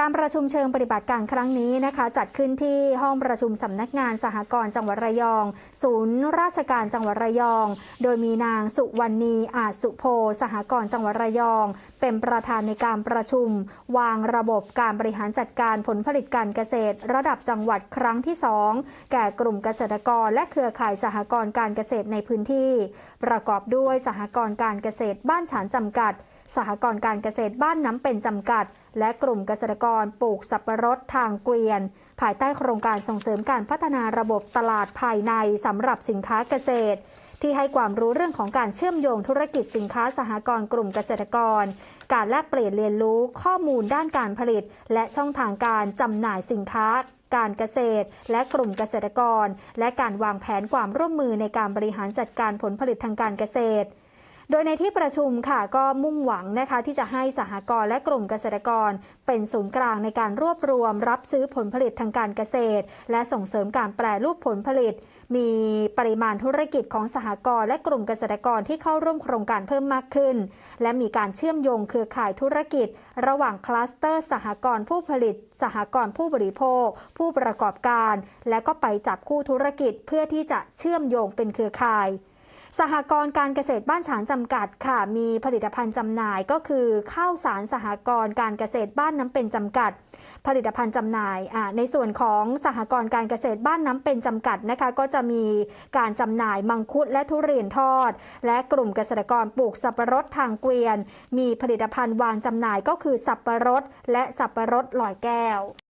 การประชุมเชิงปฏิบัติการครั้งนี้นะคะ จัดขึ้นที่ห้องประชุมสำนักงานสหกรณ์จังหวัดระยอง ศูนย์ราชการจังหวัดระยอง โดยมีนางสุวรรณีอาจสุโพสหกรณ์จังหวัดระยอง เป็นประธานในการประชุม วางระบบการบริหารจัดการผลผลิตการเกษตร ระดับจังหวัดครั้งที่ 2 แก่กลุ่มเกษตรกร และเครือข่ายสหกรณ์การเกษตรในพื้นที่ ประกอบด้วยสหกรณ์การเกษตรบ้านฉานจำกัด สหกรณ์การเกษตรบ้านน้ำเป็นจำกัด และกลุ่มเกษตรกรปลูกสับปะรดทางเกวียน ภายใต้โครงการส่งเสริมการพัฒนาระบบตลาดภายในสำหรับสินค้าเกษตร ที่ให้ความรู้เรื่องของการเชื่อมโยงธุรกิจสินค้าสหกรณ์กลุ่มเกษตรกร การแลกเปลี่ยนเรียนรู้ข้อมูลด้านการผลิต และช่องทางการจำหน่ายสินค้าการเกษตร และกลุ่มเกษตรกร และการวางแผนความร่วมมือในการบริหารจัดการผลผลิตทางการเกษตร โดยในที่ประชุมค่ะก็มุ่งหวังนะคะที่จะให้สหกรณ์และกลุ่มเกษตรกร เป็นศูนย์กลางในการรวบรวม รับซื้อผลผลิตทางการเกษตร และส่งเสริมการแปรรูปผลผลิต มีปริมาณธุรกิจของสหกรณ์และกลุ่มเกษตรกรที่เข้าร่วมโครงการเพิ่มมากขึ้น และมีการเชื่อมโยงเครือข่ายธุรกิจ ระหว่างคลัสเตอร์สหกรณ์ผู้ผลิต สหกรณ์ผู้บริโภค ผู้ประกอบการ และก็ไปจับคู่ธุรกิจเพื่อที่จะเชื่อมโยงเป็นเครือข่าย สหกรณ์การเกษตรบ้านฉางจำกัดค่ะ มีผลิตภัณฑ์จำหน่ายก็คือข้าวสารสหกรณ์การเกษตรบ้านน้ำเป็นจำกัด ผลิตภัณฑ์จำหน่ายในส่วนของสหกรณ์การเกษตรบ้านน้ำเป็นจำกัดนะคะ ก็จะมีการจำหน่ายมังคุดและทุเรียนทอด และกลุ่มเกษตรกรปลูกสับปะรดทางเกวียน มีผลิตภัณฑ์วางจำหน่ายก็คือสับปะรดและสับปะรดลอยแก้ว